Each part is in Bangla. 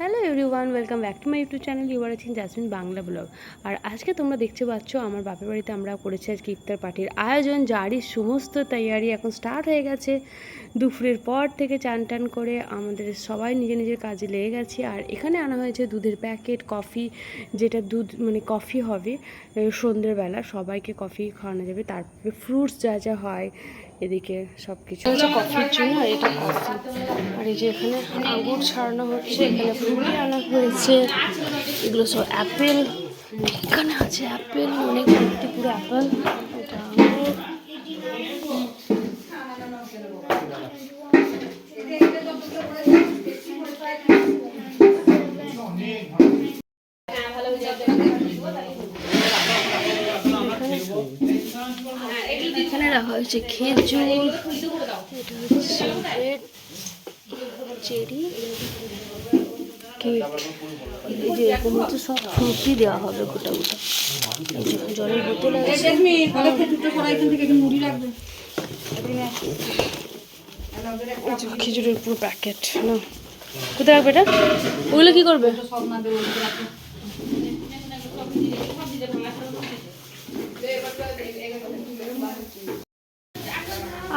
Hello everyone welcome back to my YouTube channel you are আছেন জাসমিন বাংলা ব্লগ আর আজকে তোমরা দেখতে পাচ্ছ, আমার বাপের বাড়িতে আমরা করেছি আজকে ইফতার পার্টির আয়োজন। জারির সমস্ত তৈয়ারি এখন স্টার্ট হয়ে গেছে। দুপুরের পর থেকে চান টান করে আমাদের সবাই নিজের নিজের কাজে লেগে গেছি। আর এখানে আনা হয়েছে দুধের প্যাকেট কফি যেটা দুধ মানে কফি হবে সন্ধ্যেবেলা সবাইকে কফি খাওয়ানো যাবে। তারপরে ফ্রুটস যা যা হয় এদিকে সব কিছু হচ্ছে কফির জন্য এটা কফি। আর এই যে এখানে আঙুর ছাড়ানো হচ্ছে, এখানে ফুলি আনা হয়েছে। এগুলো সব অ্যাপেল। এখানে আছে অ্যাপেল, অনেক ভর্তি পুরো অ্যাপেল। এটা এখানে রাখা হয়েছে খেজুর চেরি কেক এই যে এরকম হচ্ছে সব ফ্রুটি দেওয়া হবে গোটা গোটা। জলের বোতল আছে। খেজুরের পুরো প্যাকেট না। কোথায় রাখবে এটা? ওগুলো কি করবে?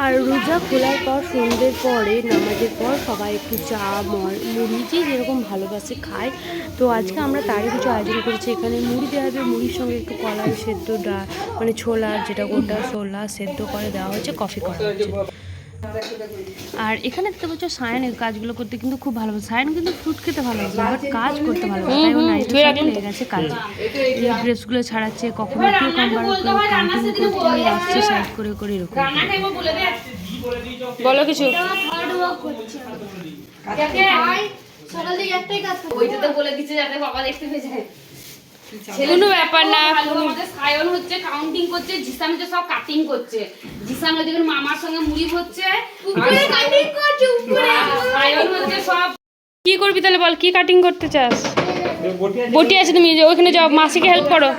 আর রোজা খোলার পর সন্ধ্যের পরে, নামাজের পর সবাই একটু চা মুড়ি, যে যেরকম ভালোবাসে খায়। তো আজকে আমরা তারই কিছু আয়োজন করেছি। এখানে মুড়ি দেওয়া হবে, মুড়ির সঙ্গে একটু কলা সেদ্ধ ডা মানে ছোলা, যেটা গোটা ছোলা সেদ্ধ করে দেওয়া হয়েছে, কফি করা হয়েছে। আর এখানে দেখতে পাচ্ছ সায়ন এই কাজগুলো করতে কিন্তু খুব ভালো সায়ন কিন্তু ফ্রুট খেতে ভালোবাসে বাট কাজ করতে ভালোবাসে তাই ও সঙ্গে লেগে গেছে কাজে। এই ড্রেসগুলো ছাড়াচ্ছে কখনো কেউ কাম্বার কাউন্টিং করতে আসছে সাইড করে করে এরকম। বলো কিছু। সকাল থেকে একটাই কাজ করতে ওইটা তো বলে দিচ্ছে যাতে বাবা দেখতে পেয়ে যায়। কোনো ব্যাপার না। আমাদের সায়ন হচ্ছে কাউন্টিং করছে জিসাম হচ্ছে সব কাটিং করছে। জিসাম হচ্ছে এখন মামার সঙ্গে মুড়ি হচ্ছে। উপরে কাটিং করছে উপরে। সায়ন হচ্ছে সব কি করবি তাহলে বল কি কাটিং করতে চাস? বটি আছে তুমি যে ওখানে যাও মাসিকে হেল্প করো।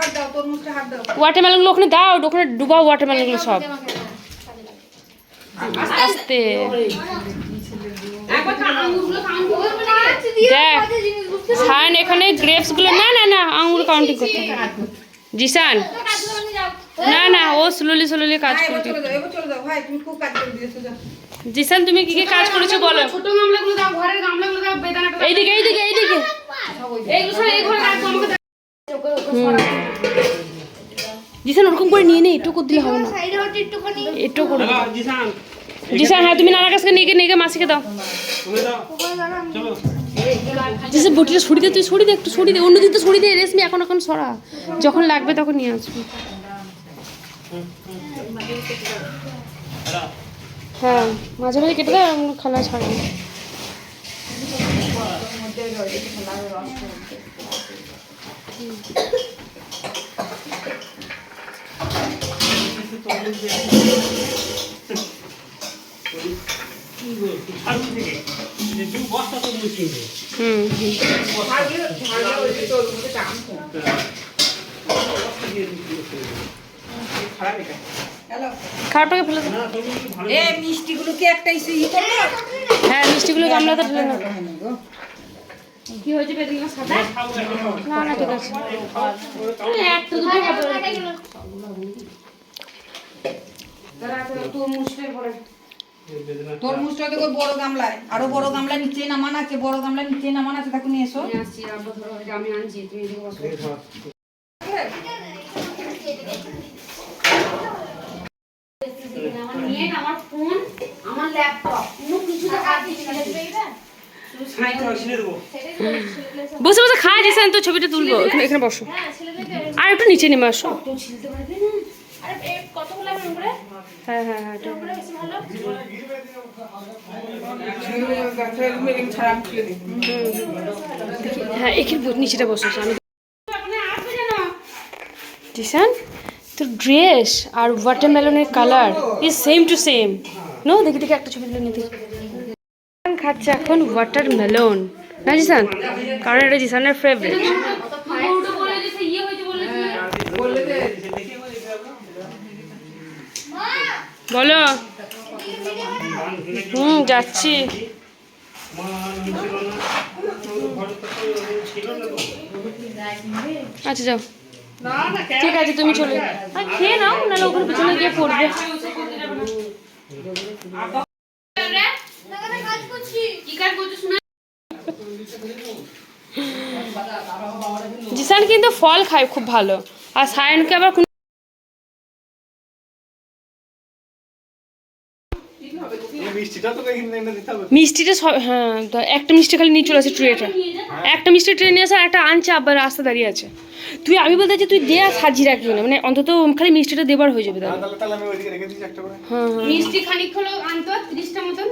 ওয়াটারমেলনগুলো ওখানে দাও ওখানে ডুবাও ওয়াটারমেলনগুলো সব। আস্তে একবার আঙুরগুলো কাউন্ট করবে না দেখ। সায়ন এখানে গ্রেপসগুলো না না না আঙুর কাউন্টিং করতে জিসান। না না ও স্লোলি স্লোলি কাজ করতে জিসান তুমি কি কি কাজ করেছ বলো। ছোট গামলাগুলো দাও ঘরের গামলাগুলো দাও বেদানাটা এইদিকে এইদিকে এইদিকে। এইগুলো সব এই ঘরে আমাকে জিসান ওরকম করে নিয়ে নে একটু করে দিলে হবে না। সাইডে হচ্ছে একটুখানি। একটু করে দাও। জিসান হ্যাঁ তুমি নানার কাছে নিয়ে নিয়ে মাসিকে দাও। জিসান বটিটা সরিয়ে দে, তুই সরিয়ে দে, একটু সরিয়ে দে। অন্যদিন তো সরিয়ে দে, রেশমি, এখন এখন সরা। যখন লাগবে তখন নিয়ে আসবি। হ্যাঁ মাঝে মাঝে কেটে দেয় খালা ছাড়বে হুম খারাপটাকে ফেলে এ মিষ্টিগুলো কি একটা হ্যাঁ মিষ্টিগুলো গামলাতে ঢেলে নাও কি হয়েছে বেদানা সাদা না না ঠিক আছে। একটা দুটো হবে দাঁড়া তোর মুষ্টের পরে তরমুজটা দেখো বড় গামলায়। আরও বড় গামলা নিচে নামান আছে বড় গামলা নিচে নামান আছে তাকে নিয়ে এসো। আমি আনছি তুমি আমার ফোন আমার ল্যাপটপ কোনো কিছু কাজ বসে বসে খা জিসান তো ছবিটা তুলবো। এখানে এখানে বসো। আর একটু নিচে নেমে আসো। তো হ্যাঁ হ্যাঁ হ্যাঁ হ্যাঁ এখানে নিচেটা বসো আমি তোর ড্রেস আর ওয়াটারমেলনের colour is same to same no দেখি দেখি, একটা ছবি খাচ্ছে এখন ওয়াটারমেলন না জিসান? কারণ এটা জিসানের ফেভারিট উল্টো বলে যে সে ইয়ে হয়েছে বলে বলো। হুম, যাচ্ছি। আচ্ছা যাও। ঠিক আছে, তুমি চলে খেয়ে নাও, নাহলে ওখানে পিছনে গিয়ে পড়বে। জিসান কিন্তু ফল খায় খুব ভালো। আর সায়নকে আবার মিষ্টিটা সব হ্যাঁ একটা মিষ্টি খালি নিয়ে চলে আসে ট্রেটা একটা মিষ্টি ট্রে নিয়ে আসে আর একটা আনছে আবার রাস্তা দাঁড়িয়ে আছে। তুই আমি বলতে চাচ্ছি তুই দে আর সাজিয়ে রাখবি না মানে অন্তত খালি মিষ্টিটা দেবার হয়ে যাবে তাহলে। তাহলে তাহলে আমি ওইদিকে রেখে দিচ্ছি একটা করে। হ্যাঁ হ্যাঁ। মিষ্টি খানিক হলো আনতো তিরিশটা মতন।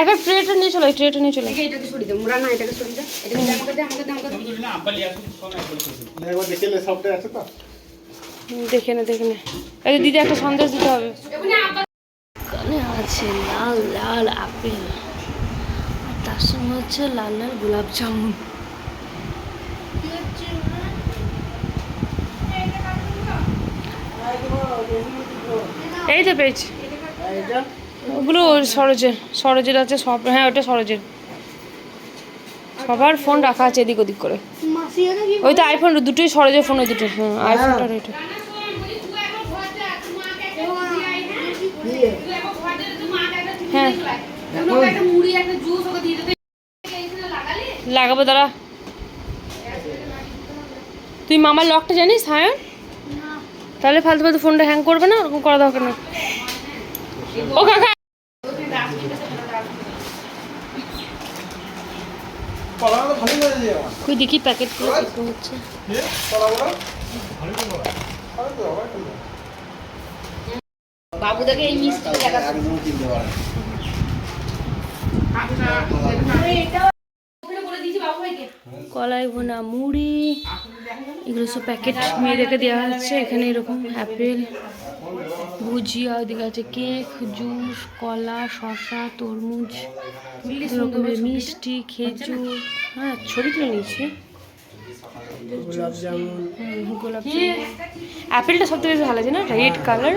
একটা ট্রেটা নিয়ে চলে ট্রেটা নিয়ে চলে। এটাকে এটাকে সরিয়ে দে মোরা না এটাকে সরিয়ে দে। এটাকে দে, আমাকে দে আমাকে দে আমাকে দে। একবার দেখে আছে তো। দেখে নে দেখে নে। দিদি একটা সন্দেশ দিতে হবে। আছে লাল লাল আপেল। আর তার সঙ্গে হচ্ছে লাল লাল গোলাপ জামুন। এই তো পেয়েছি। ওগুলো সরোজের সরোজের আছে সব হ্যাঁ ওটা সরোজের। সবার ফোন রাখা আছে এদিক ওদিক করে। ওই তো আইফোন দুটোই সরোজের ফোন ওই দুটো হ্যাঁ আইফোনটা আর এটা হ্যাঁ একটা মুড়ি একটা জুস ওকে দিয়ে দিতে এইখানে লাগালি লাগাবো দাঁড়া। তুই মামার লকটা জানিস হ্যাঁ তাহলে ফালতু ফালতু ফোনটা হ্যাং করবে না? ওরকম করা দরকার না ও কাকা! তুই দেখি প্যাকেটগুলো কি হচ্ছে। বাবুদাকে এই মিষ্টি দেখা একদম কিনতে পারে না। ওখানে বলে দিয়েছি বাবু ভাইকে কলাই ভোনা মুড়ি এগুলো সব প্যাকেট মেয়েদেরকে দেওয়া হচ্ছে। এখানে এরকম অ্যাপেল ভুজিয়া ওদিকে আছে কেক জুস কলা শসা তরমুজ রকমের মিষ্টি খেজুর। হ্যাঁ ছবি তুলে নিয়েছি। অ্যাপেলটা সব থেকে বেশি ভালো আছে না? রেড কালার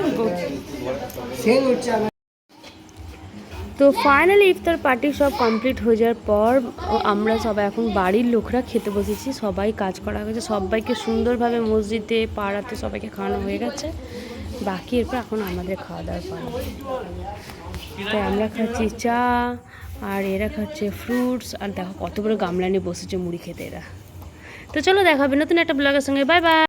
তো ফাইনালি ইফতার পার্টি সব কমপ্লিট হয়ে যাওয়ার পর, আমরা সবাই এখন বাড়ির লোকরা খেতে বসেছি। সবাই কাজ করা হয়েছে সবাইকে সুন্দরভাবে মসজিদে, পাড়াতে সবাইকে খাওয়ানো হয়ে গেছে। বাকি এরপর এখন আমাদের খাওয়া দাওয়ার পালা। তাই আমরা খাচ্ছি চা, আর এরা খাচ্ছে ফ্রুটস আর দেখো কত বড় গামলা নিয়ে বসেছে মুড়ি খেতে এরা। তো চলো দেখাবে নতুন একটা ব্লগের সঙ্গে। Bye bye